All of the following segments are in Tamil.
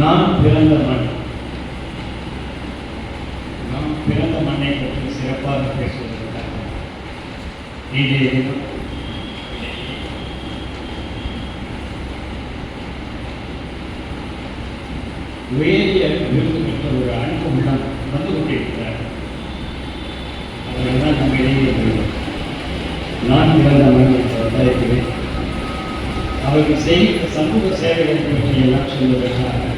நான் பிறந்த மண். நாம் பிறந்த மண்ணை பற்றி சிறப்பாக பேசுவதற்காக. இன்றைய தினம் உயரிய விருது பெற்ற ஒரு அன்பு உள்ளம் வந்து கொண்டிருக்கிறார். அவர்கள் நம்ம இடையே நான் பிறந்த மண் என்ற வட்டாயத்திலே அவர்கள் செய்த சமூக சேவைகள் பற்றி எல்லாம் சொல்வதற்காக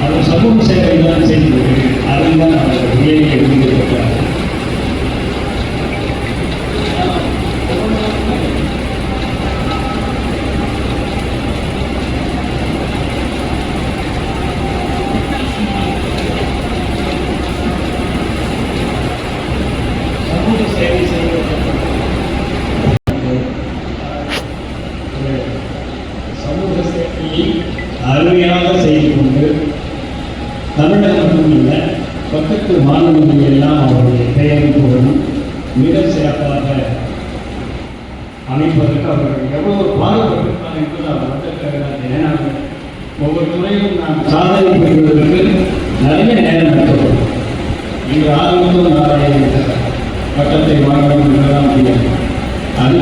அந்த சமூக சேவை தான் செய்து அதில் தான் அவர் மிக சிறப்பாக அமைப்பதற்கு அவர்கள் எவ்வளவு பாடுபட்டிருப்பார் என்பது அவர் வந்திருக்கிறார் ஏன்னா ஒவ்வொரு முறையும் நாம் சாதனை புரிவதற்கு நிறைய நேரம் எடுக்கப்படும் இன்று ஆரம்பத்தில் நாராயண பட்டத்தை வாங்கணும் என்றுதான் முடியும் அது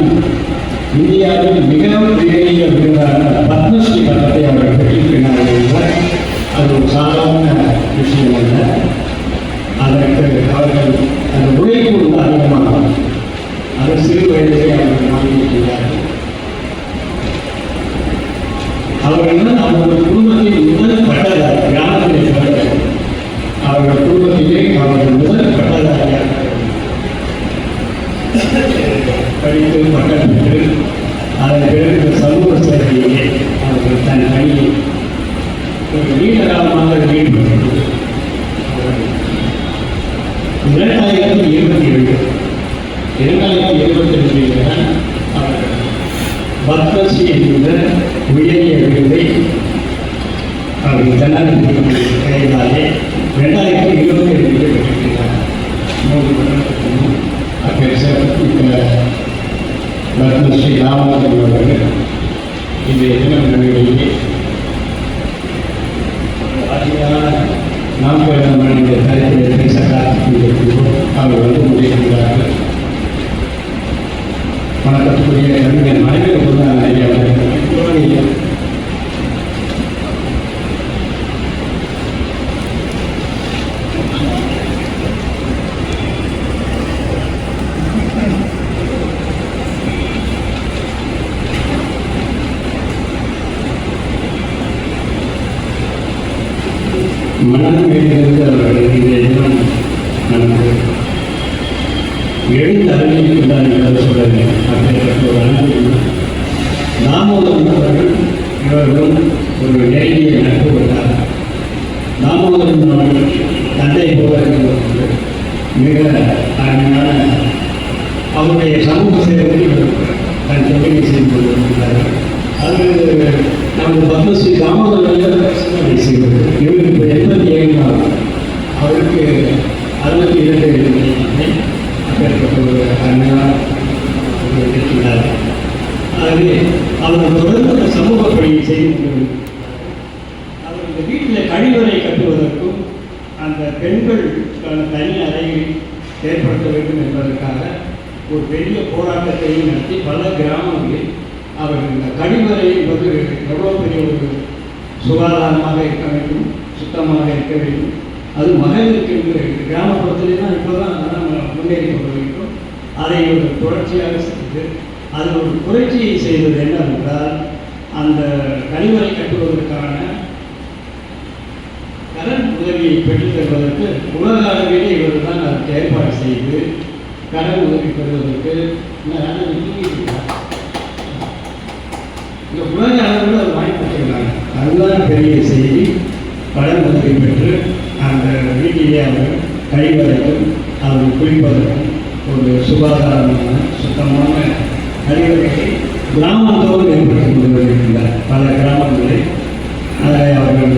இந்தியாவில் மிகவும் பெரிய விருதான பத்மஸ்ரீ பட்டத்தை அவர்கள் பெற்றிருக்கிறார்கள். அது ஒரு சாதாரண விஷயம் அல்ல. படித்து பட்டம் பெற்று அதன் பிறகு இந்த சமூக சேவையிலே அவர்கள் தன் பணியை ஒரு நீண்ட காலமாக ஈடுபட்டு இரண்டாயிரத்தி இருபத்தி ஏழு இரண்டாயிரத்தி இருபத்தி ரெண்டில் தான் அவர்கள் பத்மஸ்ரீ என்கிற உயரிய விருதை அவர்கள் ஜனாதிபதி கைதாலே ரெண்டாயிரத்தி இருபத்தி ரெண்டில் பெற்றிருக்கிறார் மூன்று வருடத்துக்கு முன் அப்பேற்பட்ட பத்மஸ்ரீ ராமநாதன் அவர்கள் இன்றைய தினம் நடுவிலேயே நாம் பிறந்த மனித பேச காத்திருக்கிறோம் அவர் வந்து கொண்டிருக்கிறார்கள் வணக்கத்துக்குரிய கவிஞர் மனைவி பொருளாதார ஐயா அவர்கள் மனம் எழுதியிருந்து அவர்கள் இந்த தினம் நமக்கு எழுந்து அறிவிக்கின்றார் என்று சொல்லுங்கள் அப்படிப்பட்ட ஒரு அன்பு தாமோதரன் அவர்கள் இவர்களும் ஒரு நெருங்கிய நட்பு கொண்டார் தாமோதரன் அவர்கள் தந்தை போல மிக அருமையான அவருடைய சமூக சேவையில் தன் தொழிலை செய்து கொண்டிருக்கிறார்கள் அது நமது பத்மஸ்ரீ தாமோதரன் செய்வது இவருக்கு இப்போ எண்பத்தி ஏழு நாள் அவருக்கு அறுபத்தி இரண்டு வயது அப்பேற்பட்ட ஒரு அருமையான இருக்கின்றார் ஆகவே அவர் தொடர்ந்து சமூக பணியை செய்து கொண்டிருக்கிறார் அவர் இந்த வீட்டில் கழிவறை கட்டுவதற்கும் அந்த பெண்களுக்கான தனி அறையை ஏற்படுத்த வேண்டும் என்பதற்காக ஒரு பெரிய போராட்டத்தையும் நடத்தி பல கிராமங்களில் அவர்கள் இந்த கழிவறை என்பது எவ்வளோ பெரிய ஒரு சுகாதாரமாக இருக்க வேண்டும் சுத்தமாக இருக்க வேண்டும் அது மகளிருக்கு என்று கிராமப்புறத்திலே தான் இப்போ தான் நம்ம முன்னேறி கொண்டிருக்கிறோம் அதை ஒரு தொடர்ச்சியாக செய்து அதில் ஒரு புரட்சியை செய்தது என்னவென்றால் அந்த கழிவறை கட்டுவதற்கான கடன் உதவியை பெற்றுத்தருவதற்கு உலக அளவிலே இவர் தான் அதற்கு ஏற்பாடு செய்து கடன் உதவி பெறுவதற்கு இந்த இந்த உலக அளவில் அதை வாங்கி கொடுத்துருக்காங்க அதுதான் பெரிய செய்தி. கடன் உதவி பெற்று அந்த வீட்டிலே அவர்கள் கழிவதற்கும் அவர் குளிப்பதற்கும் ஒரு சுகாதாரமான சுத்தமான கழிவறையை கிராமத்தோடு ஏற்படுத்தி கொண்டு வருகின்றார். பல கிராமங்களில் அதை அவர்கள்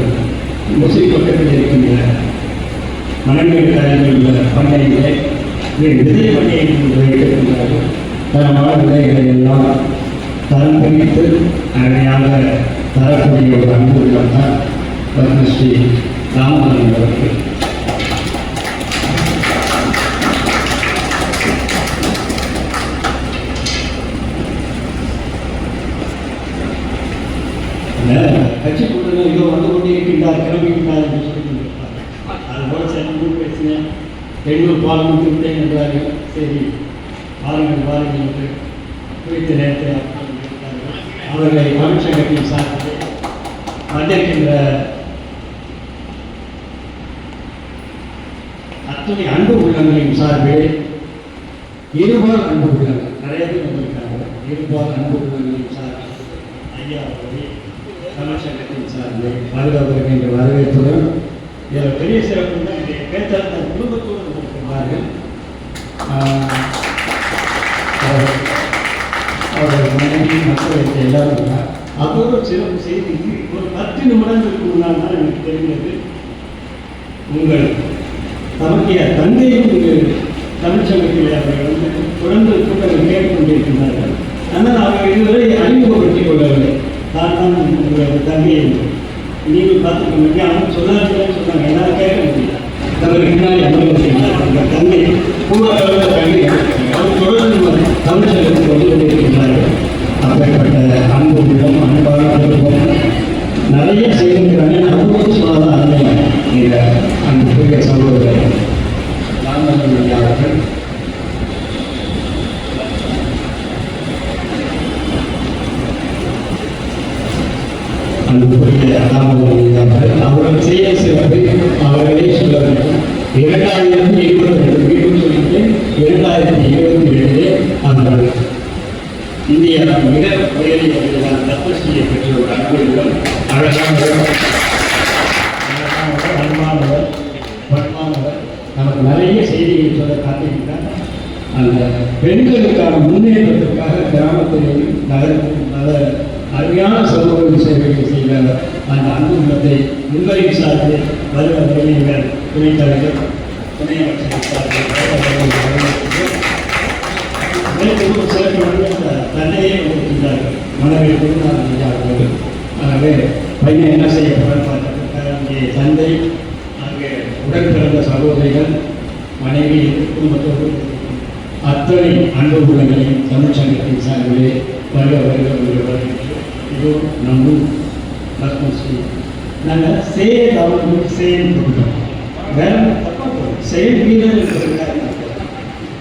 முசி பக்கத்தில் இருக்கின்ற மணமேடு தலைமையில் உள்ள பண்ணையிலே விதை பண்ணையை வைத்திருக்கின்றார்கள் தரமான விதைகளை எல்லாம் தரம் பிரித்து அருமையாக தரக்கூடிய ஒரு அன்பு உள்ளம் தான் பத்மஸ்ரீ ராமநாதன் அவர்கள் கட்சி கூட்டணி இதோ வந்து கொண்டே இருக்கின்றார் கிளம்பிக்கின்றார் என்று சொல்லி கொண்டிருப்பார் சென்று பேசினேன் பெண்ணூர் பார்லிமெண்ட் விட்டேன் என்றார்கள். சரி பாருங்கள் பாருங்கள் என்று குறித்த நேரத்தில் அவர்களை தமிழ்ச்சங்கத்தின் சார்பில் வந்திருக்கின்ற அத்தனை அன்பு உள்ளங்களின் சார்பில் இருபால் அன்பு உள்ளங்கள். நிறைய பேர் வந்திருக்காங்க. இருபால் அன்பு உள்ளங்களின் சார்பில் ஐயா அவர்களை தமிழ்ச்சங்கத்தின் சார்பில் பாதுகாப்பு என்ற வரவேற்புடன் இதில் பெரிய சிறப்பு தான் இதை பேச்சாளர் குடும்பத்தோடு வந்திருக்கிறார்கள் ஆஹ், அவர்கள் மனைவி மக்களுக்கு எல்லாரும் இருந்தார். சிறப்பு செய்தி. ஒரு பத்து நிமிடங்களுக்கு முன்னால் தான் எனக்கு தெரிந்தது. உங்கள் தமக்கிய தந்தையும் இங்கு தமிழ்ச்சங்கத்தில் அவர்கள் வந்து தொடர்ந்து கூட்டங்கள் மேற்கொண்டிருக்கின்றார்கள். ஆனால் அவர்கள் இதுவரை அறிமுகப்படுத்திக் கொள்ளவில்லை. நான் தான் உங்களது தந்தையை நீங்கள் பார்த்துக்கொண்டு அவன் சொல்லாதீங்கன்னு சொன்னாங்க. என்னால் கேட்க முடியல. முன்னாடி அனுபவம் உங்கள் தந்தை பூர்வ அவர் தொடர்ந்து தமிழ்ச்சங்கத்துக்கு வந்து கொண்டிருக்கின்றார்கள். அப்படிப்பட்ட அன்பு உள்ளம் அன்பான நிறைய செய்திருக்கிறாங்க அனுபவம் சொல்லாத அன்னை இந்த அன்புக்குரிய சகோதரர் ராமலிங்க அவர்கள் அன்புக்குரிய ராமலிங்க அவர்கள் செய்ய சிறப்பு அவர்களே சொல்ல வேண்டும் இரண்டாயிரத்தி இருபத்தி ரெண்டு மீண்டும் சொல்லிட்டேன் இரண்டாயிரத்தி இருபத்தி ரெண்டிலே அவர்கள் இந்தியா மிக உயரிய விருதான பத்மஸ்ரீயை பெற்ற ஒரு அன்புடன் அழகானவர் அன்பானவர் பண்பானவர் நமக்கு நிறைய செய்திகளை சொல்ல காத்திருக்கிறார் அந்த பெண்களுக்கான முன்னேற்றத்திற்காக கிராமத்திலேயும் நகரத்திலும் நல்ல அருமையான சமூக சேவைகளை செய்த அந்த அன்பு உள்ளத்தை உங்களின் சார்பில் வருகிற வருகிற துணைத் தலைவர் துணை அமைச்சர் அந்த தன்னையே கொடுக்கின்றார்கள் மனதில் கொடுத்தார்கள் ஆகவே பையன் என்ன செய்ய போகிறார் அங்கே தந்தை அங்கே உடன் பிறந்த சகோதரிகள் மனைவி குடும்பத்தோடு அத்தனை அன்பு உள்ளங்களையும் தமிழ்ச்சங்கத்தின் சார்பிலே வருக வருக வருக இதோ நம்ம பத்மஸ்ரீ நாங்கள் சேர் அவர்களுக்கு சேன்னு கொடுத்தோம் வேற செயல் வீரர் என்ற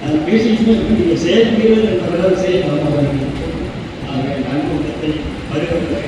அது பேசிட்டு நீங்கள் செயல் வீரர் என்ற செயல் அவங்க நன்கு பருவத்தை